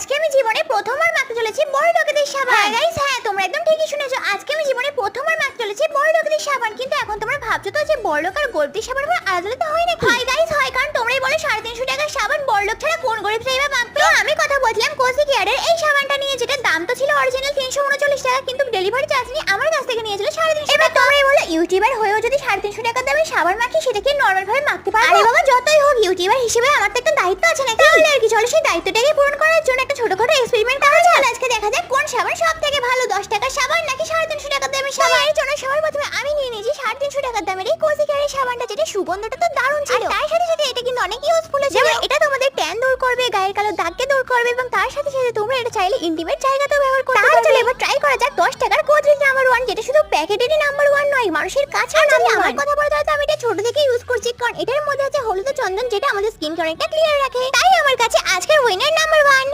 আজকে আমি জীবনে প্রথমবার মাখতে চলেছি বড় লোকেদের সাবান। হ্যাঁ। গাইস হ্যাঁ তোমরা একদম ঠিকই শুনেছো। আজকে আমি জীবনে প্রথমবার মাখতে চলেছি বড় লোকেদের সাবান। কিন্তু এখন তোমরা ভাবছ তো যে বড় লোক আর গরিবদের সাবান আমার আলাদা আলাদা হয় নাকি? হয় গাইস হয়। কারণ তোমরাই বলে সাড়ে তিনশো টাকার সাবান বড় লোক ছাড়া কোন গরিব চাইবা মাখবে তো আমি কথা বলছিলাম কোসি কেয়ারের এই সাবানটা নিয়ে যেটা দাম তো ছিল অরিজিনাল তিনশো উনচল্লিশ টাকা কিন্তু ডেলিভারি চার্জ নিয়ে আমার কাছ থেকে নিয়েছিল সাড়ে তিনশো এবার তোমরাই বলো ইউটিউবার হয়েও যদি সাড়ে তিনশো টাকা দামে সাবান মাখি সেটা কি নর্মাল ভাবে মাখতে পারব? আরে বাবা যতই হোক ইউটিউবার হিসেবে আমার তো একটা দায়িত্ব আছে নাকি? তাহলে আর কি চলো সেই দায়িত্বটাকে পূরণ করার জন্য একটা ছোটখাটো এক্সপেরিমেন্ট করা যাক আজকে দেখা যাক কোন সাবান সব থেকে ভালো দশ টাকার সাবান নাকি সাড়ে তিনশো টাকার দামের সাবান? এর জন্য সবার প্রথমে আমি নিয়ে নিয়েছি সাড়ে তিনশো টাকার দামের এই কোসি কেয়ারের সাবানটা যেটা সুগন্ধটা তো দারুণ ছিল। তার সাথে সাথে এটা কিন্তু অনেক ইউজফুল যেমন এটা তোমাদের ট্যান দূর করবে গায়ের কালো দাগকে দূর করবে এবং তার সাথে সাথে তোমরা এটা চাইলে ইন্টিমেট জায়গাতেও ব্যবহার করতে পারবে। চলো এবার ট্রাই করা যাক 10 টাকার কোদ্রিজ নাম্বার ওয়ান যেটা শুধু প্যাকেটেরই নাম্বার ওয়ান নয় মানুষের কাছে আমার কথা বলতে হয়তো আমি এটা ছোট থেকে ইউজ করছি কারণ এটার মধ্যে আছে হলুদ চন্দন যেটা আমাদের স্কিনকে অনেকটা ক্লিয়ার রাখে। তাই আমার কাছে আজকের উইনার নাম্বার 1